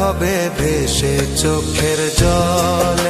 হবে ভেসে চোখের জলে।